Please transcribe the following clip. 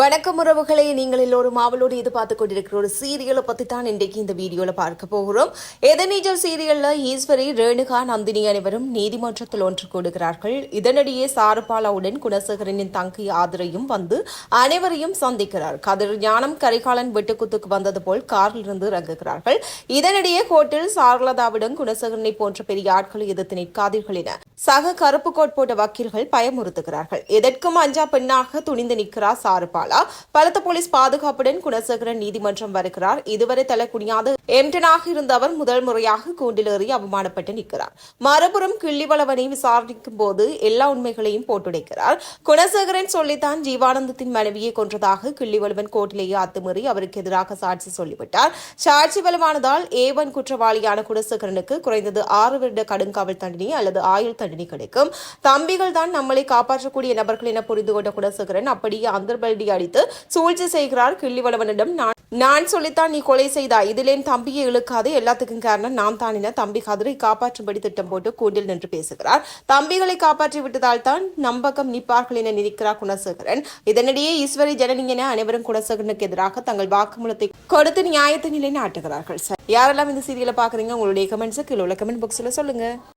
வணக்கம் உறவுகளை நீங்கள் எல்லோரும் ஆவலோடு எதிர்பார்த்து கொண்டிருக்கிற ஒரு சீரியலை பத்தி தான் இன்றைக்கு இந்த வீடியோல பார்க்க போகிறோம். எதனீஜர் சீரியல்ல ஈஸ்வரி ரேணுகா நந்தினி அனைவரும் நீதிமன்றத்தில் ஒன்று கூடுகிறார்கள். இதனிடையே சாருபாலாவுடன் குணசேகரனின் தங்கை ஆதரையும் வந்து அனைவரையும் சந்திக்கிறார். கதிர் ஞானம் கரிகாலன் வெட்டுக்குத்துக்கு வந்தது போல் காரில் இருந்து இறங்குகிறார்கள். இதனிடையே கோர்ட்டில் சாரலதாவிடம் குணசேகரனை போன்ற பெரிய ஆட்களை எதிர்த்து நிற்காதீர்கள் என சக கருப்பு கோட் போட்ட வக்கீல்கள் பயமுறுத்துகிறார்கள். எதற்கும் அஞ்சா பெண்ணாக துணிந்து நிற்கிறார் சாருபாலா. பலத்த போலீஸ் பாதுகாப்புடன் குணசேகரன் நீதிமன்றம் வருகிறார். இதுவரை தலை எம்டனாக இருந்த அவர் முதல் முறையாக கூண்டிலேறி அவமானப்பட்டு நிற்கிறார். மறுபுறம் கிள்ளிவளவனை விசாரிக்கும் போது எல்லா உண்மைகளையும் போட்டுடைக்கிறார். குணசேகரன் சொல்லித்தான் ஜீவானந்தத்தின் மனைவியை கொன்றதாக கிள்ளிவளவன் கோர்ட்டிலேயே அத்துமீறி அவருக்கு எதிராக சாட்சி சொல்லிவிட்டார். சாட்சி பலமானதால் ஏவன் குற்றவாளியான குணசேகரனுக்கு குறைந்தது ஆறு வருட கடுங்காவல் தண்டனை அல்லது ஆயுள் தண்டனை கிடைக்கும். தம்பிகள் தான் நம்மளை காப்பாற்றக்கூடிய நபர்கள் என புரிந்து கொண்ட குணசேகரன் அப்படியே அந்தர்பல்டி அடித்து சூழ்ச்சி செய்கிறார். கிள்ளிவளவனிடம் நான் நான் சொல்லித்தான் நீ கொலை செய்தா? இதில் என் தம்பியை இழுக்காது. எல்லாத்துக்கும் காரணம் நான் தான் என தம்பி கதிரை காப்பாற்றும்படி திட்டம் போட்டு கூண்டில் நின்று பேசுகிறார். தம்பிகளை காப்பாற்றி விட்டதால் தான் நம்பக்கம் நிற்பார்கள் என நினைக்கிறார் குணசேகரன். இதனிடையே ஈஸ்வரி ஜனனி என அனைவரும் குணசேகரனுக்கு எதிராக தங்கள் வாக்குமூலத்தை கொடுத்து நியாயத்தை நிலை நாட்டுகிறார்கள். சார் யாரெல்லாம் இந்த சீரியலை பாக்குறீங்க உங்களுடைய கமெண்ட்ஸை கீழே உள்ள கமெண்ட் பாக்ஸ்ல சொல்லுங்க.